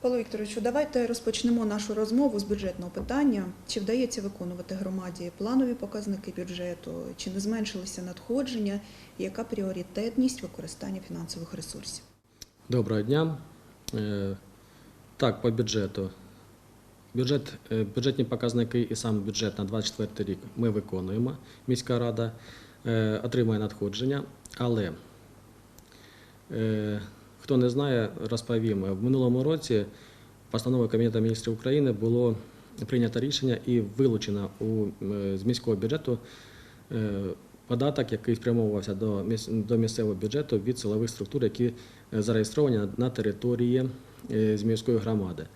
Павло Вікторовичу, давайте розпочнемо нашу розмову з бюджетного питання. Чи вдається виконувати громаді планові показники бюджету, чи не зменшилися надходження, яка пріоритетність використання фінансових ресурсів? Доброго дня. Е, Так, по бюджету. Бюджет, е, бюджетні показники і сам бюджет на 24 рік ми виконуємо. Міська рада е, отримує надходження, але хто не знає, розповім. В минулому році постановою Кабінету міністрів України було прийнято рішення і вилучено з міського бюджету е, податок, який спрямовувався до, до місцевого бюджету від силових структур, які е, зареєстровані на- території е, Зміївської громади.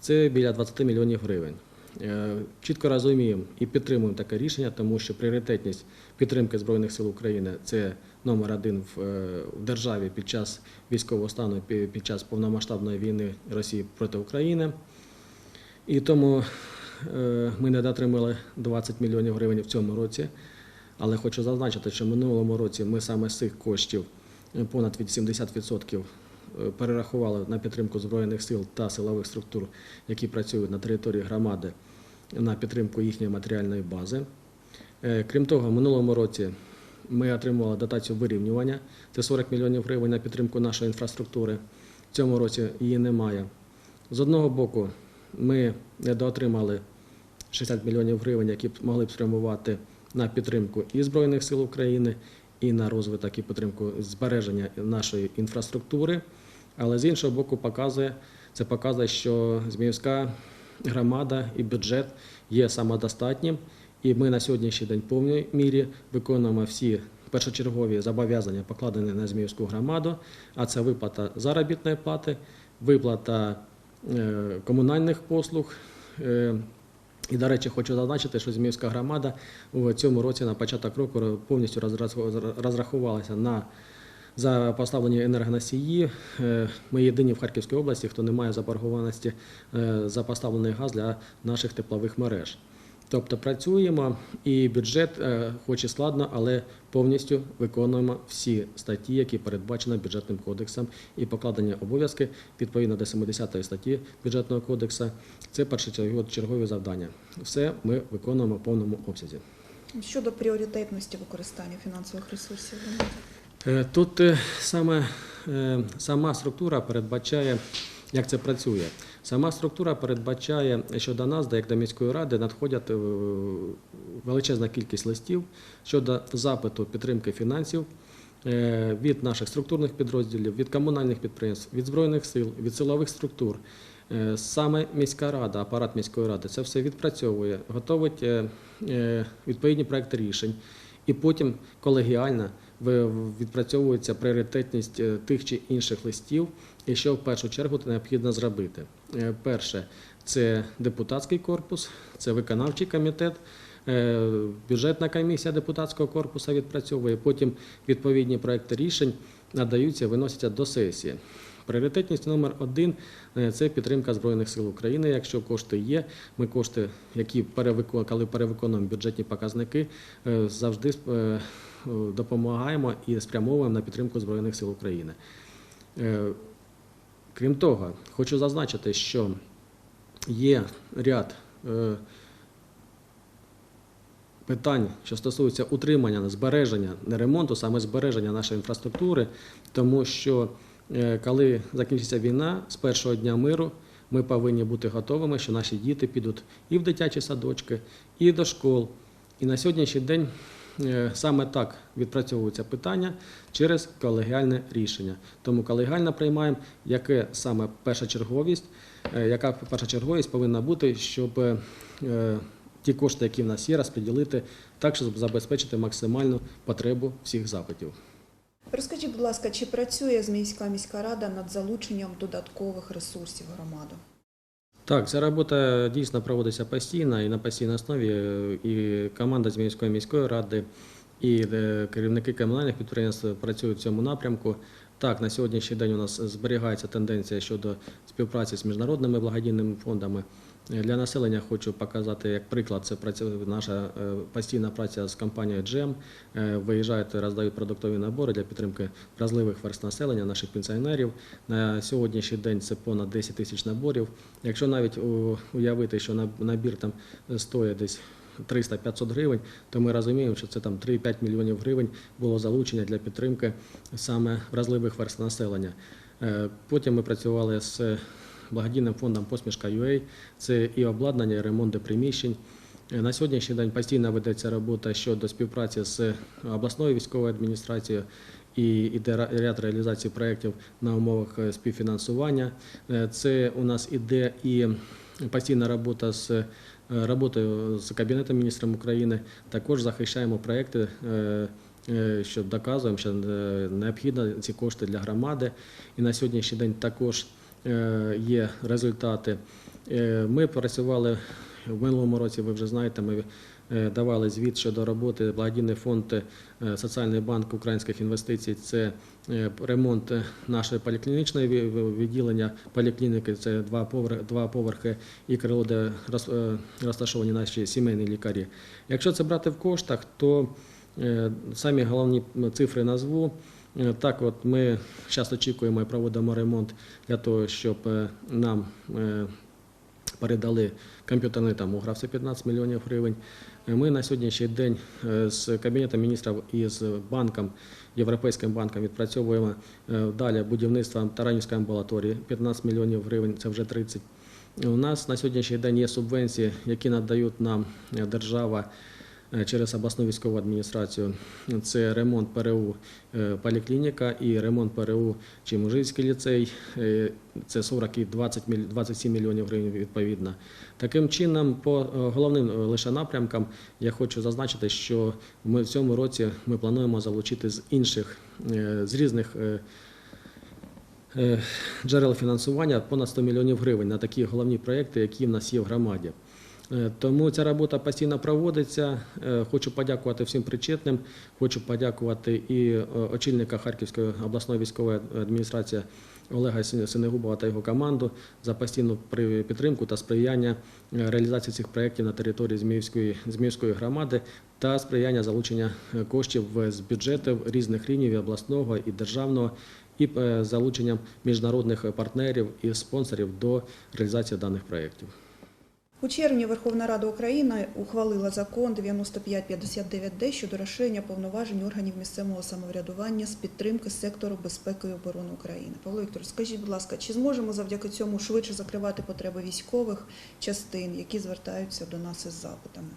Це біля 20 мільйонів гривень. Е, Чітко розуміємо і підтримуємо таке рішення, тому що пріоритетність підтримки Збройних сил України це номер один в, е, державі під час військового стану, під час повномасштабної війни Росії проти України. І тому е, ми не дотримали 20 мільйонів гривень в цьому році. Але хочу зазначити, що в минулому році ми саме з цих коштів понад від 70% е, перерахували на підтримку Збройних сил та силових структур, які працюють на території громади, на підтримку їхньої матеріальної бази. Е, Крім того, в минулому році ми отримували дотацію вирівнювання, це 40 мільйонів гривень на підтримку нашої інфраструктури. В цьому році її немає. З одного боку, ми недоотримали 60 мільйонів гривень, які могли б спрямувати на підтримку і Збройних сил України, і на розвиток і підтримку збереження нашої інфраструктури. Але з іншого боку, показує, це показує, що Зміївська громада і бюджет є самодостатнім, і ми на сьогоднішній день в повній мірі виконуємо всі першочергові зобов'язання, покладені на Зміївську громаду, а це виплата заробітної плати, виплата е, комунальних послуг. е, і, до речі, хочу зазначити, що Зміївська громада у цьому році на початок року повністю розрахувалася на за поставлені енергоносії. Е, Ми єдині в Харківській області, хто не має заборгованості е, за поставлений газ для наших теплових мереж. Тобто працюємо і бюджет, е, хоч і складно, але повністю виконуємо всі статті, які передбачені бюджетним кодексом, і покладені обов'язки відповідно до 70 статті бюджетного кодексу. Це першочергові завдання. Все ми виконуємо в повному обсязі. Щодо пріоритетності використання фінансових ресурсів Тут е, саме е, сама структура передбачає, як це працює. Сама структура передбачає, що до нас, як до міської ради, надходять е, величезна кількість листів щодо запиту підтримки фінансів е, від наших структурних підрозділів, від комунальних підприємств, від збройних сил, від силових структур. Е, Саме міська рада, апарат міської ради це все відпрацьовує, готовить е, е, відповідні проекти рішень, і потім колегіально відпрацьовується пріоритетність е, тих чи інших листів, і що в першу чергу необхідно зробити. Е, Перше це депутатський корпус, це виконавчий комітет. е, Бюджетна комісія депутатського корпусу відпрацьовує. Потім відповідні проекти рішень надаються, виносяться до сесії. Пріоритетність номер один е, це підтримка Збройних сил України. Якщо кошти є, ми кошти, які перевико- коли перевиконуємо бюджетні показники, е, завжди е, допомагаємо і спрямовуємо на підтримку Збройних сил України. Крім того, хочу зазначити, що є ряд питань, що стосуються утримання, збереження, не ремонту, саме збереження нашої інфраструктури, тому що коли закінчиться війна, з першого дня миру ми повинні бути готовими, що наші діти підуть і в дитячі садочки, і до школ. І на сьогоднішній день е, саме так відпрацьовуються питання через колегіальне рішення. Тому колегіально приймаємо, яке саме першочерговість, е, яка першочерговість повинна бути, щоб е, ті кошти, які в нас є, розподілити так, щоб забезпечити максимальну потребу всіх запитів. Розкажіть, будь ласка, чи працює Зміївська міська рада над залученням додаткових ресурсів громади? Так, ця робота дійсно проводиться постійно і на постійній основі. І команда Зміївської міської ради, і е, керівники комунальних підприємств працюють в цьому напрямку. Так, на сьогоднішній день у нас зберігається тенденція щодо співпраці з міжнародними благодійними фондами. Е, Для населення хочу показати як приклад. Це наша е, постійна праця з компанією. Е, Виїжджають, роздають продуктові набори для підтримки вразливих верст населення, наших пенсіонерів. На сьогоднішній день це понад 10 тисяч наборів. Якщо навіть уявити, що набір там стоїть десь 300-500 гривень, то ми розуміємо, що це там 3-5 мільйонів гривень було залучення для підтримки саме вразливих верст населення. Е, Потім ми працювали з благодійним фондом Посмішка UA. Це і обладнання, і ремонт приміщень. Е, На сьогоднішній день постійно ведеться робота щодо співпраці з обласною військовою адміністрацією і іде ряд реалізації проєктів на умовах е, співфінансування. Е, Це у нас іде і постійна робота з роботою з Кабінетом міністрів України. Також захищаємо проєкти. Що доказуємо, що необхідно ці кошти для громади. І на сьогоднішній день також є результати. Е, Ми працювали в минулому році, ви вже знаєте, ми е, давали звіт щодо роботи благодійний фонд е, Соціальний банк українських інвестицій. Це е, ремонт нашої поліклінічної відділення поліклініки. Це два поверхи, два поверхи і крило, де роз- е, розташовані наші сімейні лікарі. Якщо це брати в коштах, то е, самі головні цифри назву. Так, от ми зараз очікуємо і проводимо ремонт для того, щоб е, нам е, передали комп'ютерний томограф, це 15 мільйонів гривень. Е, Ми на сьогоднішній день з Кабінетом міністрів і з банком, Європейським банком відпрацьовуємо далі будівництво Таранівської амбулаторії, 15 мільйонів гривень, це вже 30. У нас на сьогоднішній день є субвенції, які надають нам держава через обласну військову адміністрацію. Це ремонт ПРУ е, поліклініка і ремонт ПРУ Чимужицький ліцей. Е, Це 40 і 20, міль- 27 мільйонів гривень відповідно. Таким чином, по е, головним е, лише напрямкам я хочу зазначити, що ми в цьому році ми плануємо залучити з інших, е, з різних е, е, джерел фінансування понад 100 мільйонів гривень на такі головні проекти, які в нас є в громаді. Е, Тому ця робота постійно проводиться. Е, Хочу подякувати всім причетним. Хочу подякувати і е, очільника Харківської обласної військової адміністрації Олега Синегубова та його команду за постійну підтримку та сприяння реалізації цих проєктів на території Зміївської, Зміївської громади та сприяння залучення коштів з бюджетів різних рівнів і обласного і державного і залученням міжнародних партнерів і спонсорів до реалізації даних проєктів. У червні Верховна Рада України ухвалила закон 9559Д щодо розширення повноважень органів місцевого самоврядування з підтримки сектору безпеки і оборони України. Павло Вікторович, скажіть, будь ласка, чи зможемо завдяки цьому швидше закривати потреби військових частин, які звертаються до нас із запитами?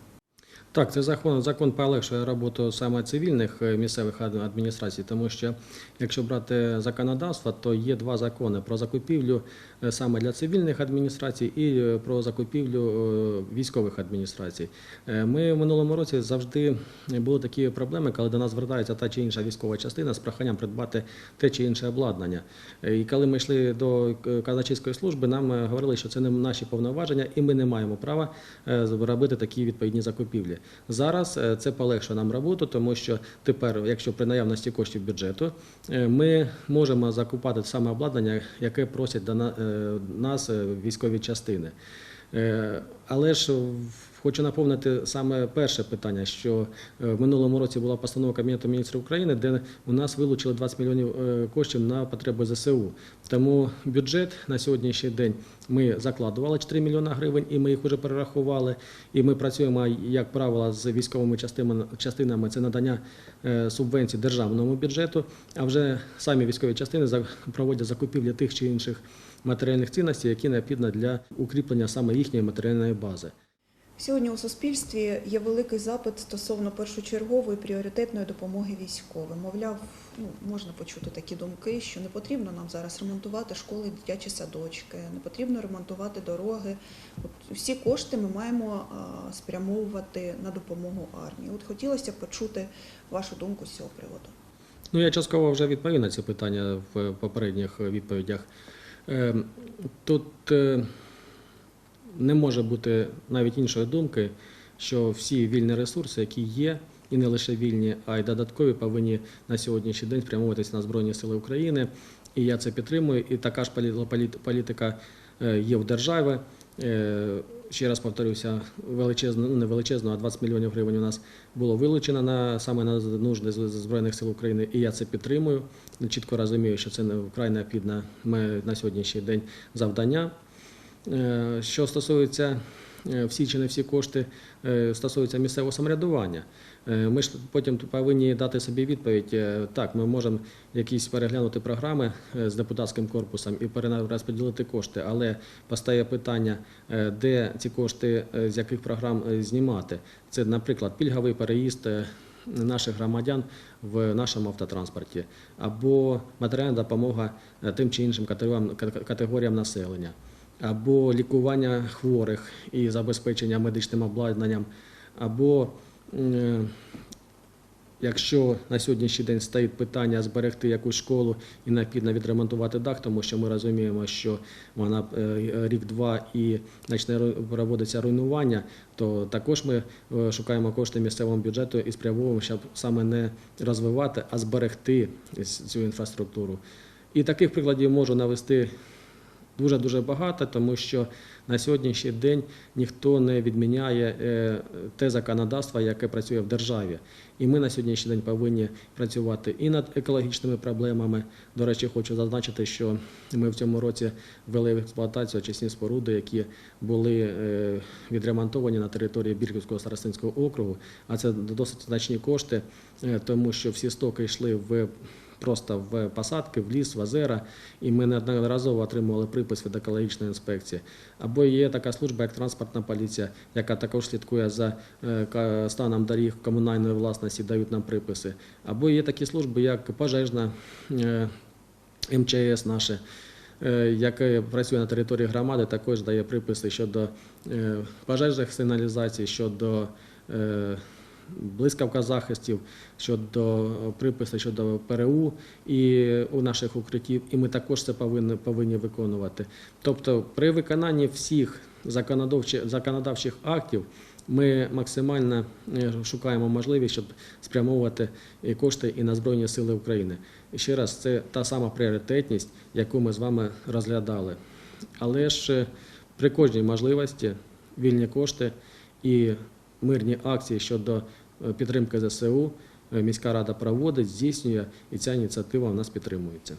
Так, це закон, закон полегшує роботу саме цивільних е, місцевих ад- адміністрацій, тому що якщо брати законодавство, то є два закони про закупівлю е, саме для цивільних адміністрацій і е, про закупівлю військових адміністрацій. Ми в минулому році завжди були такі проблеми, коли до нас звертається та чи інша військова частина з проханням придбати те чи інше обладнання. І коли ми йшли до казначейської служби, нам говорили, що це не наші повноваження, і ми не маємо права робити такі відповідні закупівлі. Зараз е, це полегшує нам роботу, тому що тепер, якщо при наявності коштів бюджету, е, ми можемо закупати саме обладнання, яке просять до е, нас військові частини. Але ж в- хочу наповнити саме перше питання, що е, в минулому році була постанова Кабінету міністрів України, де у нас вилучили 20 мільйонів е, коштів на потреби ЗСУ. Тому бюджет на сьогоднішній день ми закладували 4 мільйони гривень, і ми їх вже перерахували. І ми працюємо, як правило, з військовими частинами, це надання е, субвенцій державному бюджету. А вже самі військові частини проводять закупівлі тих чи інших матеріальних цінностей, які необхідні для укріплення саме їхньої матеріальної бази. Сьогодні у суспільстві є великий запит стосовно першочергової пріоритетної допомоги військовим. Мовляв, ну можна почути такі думки, що не потрібно нам зараз ремонтувати школи, дитячі садочки, не потрібно ремонтувати дороги. От всі кошти ми маємо спрямовувати на допомогу армії. От хотілося б почути вашу думку з цього приводу. Ну, я частково вже відповів на ці питання в попередніх відповідях. Е, Тут е, не може бути навіть іншої думки, що всі вільні ресурси, які є, і не лише вільні, а й додаткові повинні на сьогоднішній день спрямовуватися на Збройні Сили України. І я це підтримую. І така ж полі- полі- політика е, є в державі. Е, Ще раз повторюся, величезно, ну не величезно, а 20 мільйонів гривень у нас було вилучено на саме на нужди Збройних сил України, і я це підтримую. Чітко розумію, що це не вкрай необхідне на сьогоднішній день завдання. Е, Що стосується е, всі чи не всі кошти е, стосуються місцевого самоврядування. Ми ж потім повинні дати собі відповідь. Так, ми можемо якісь переглянути програми з депутатським корпусом і перерозподілити кошти, але постає питання, де ці кошти з яких програм знімати. Це, наприклад, пільговий переїзд. Наших громадян в нашому автотранспорті або матеріальна допомога тим чи іншим категоріям населення, або лікування хворих і забезпечення медичним обладнанням, або е, Якщо на сьогоднішній день стоїть питання зберегти якусь школу і необхідно відремонтувати дах, тому що ми розуміємо, що вона е, рік-два і почне проводиться руйнування, то також ми е, шукаємо кошти місцевому бюджету і спрямовуємо, щоб саме не розвивати, а зберегти цю інфраструктуру. І таких прикладів можу навести дуже дуже багато, тому що на сьогоднішній день ніхто не відміняє е, те законодавство, яке працює в державі. І ми на сьогоднішній день повинні працювати і над екологічними проблемами. До речі, хочу зазначити, що ми в цьому році ввели в експлуатацію очисні споруди, які були е, відремонтовані на території Бірківського старостинського округу. А це досить значні кошти, е, тому що всі стоки йшли в просто в посадки, в ліс, в озера, і ми неодноразово отримували припис від екологічної інспекції. Або є така служба, як транспортна поліція, яка також слідкує за е, станом доріг комунальної власності, дають нам приписи. Або є такі служби, як пожежна е, МЧС наше. е, Яке працює на території громади, також дає приписи щодо пожежних сигналізацій, щодо блискавка захистів, щодо припису щодо ПРУ і у наших укриттів, і ми також це повинні, повинні виконувати. Тобто, при виконанні всіх законодавчих, законодавчих актів ми максимально е, шукаємо можливість, щоб спрямовувати і кошти і на Збройні Сили України. І ще раз, це та сама пріоритетність, яку ми з вами розглядали. Але ж е, при кожній можливості вільні кошти і мирні акції щодо е, підтримки ЗСУ е, міська рада проводить, здійснює, і ця ініціатива у нас підтримується.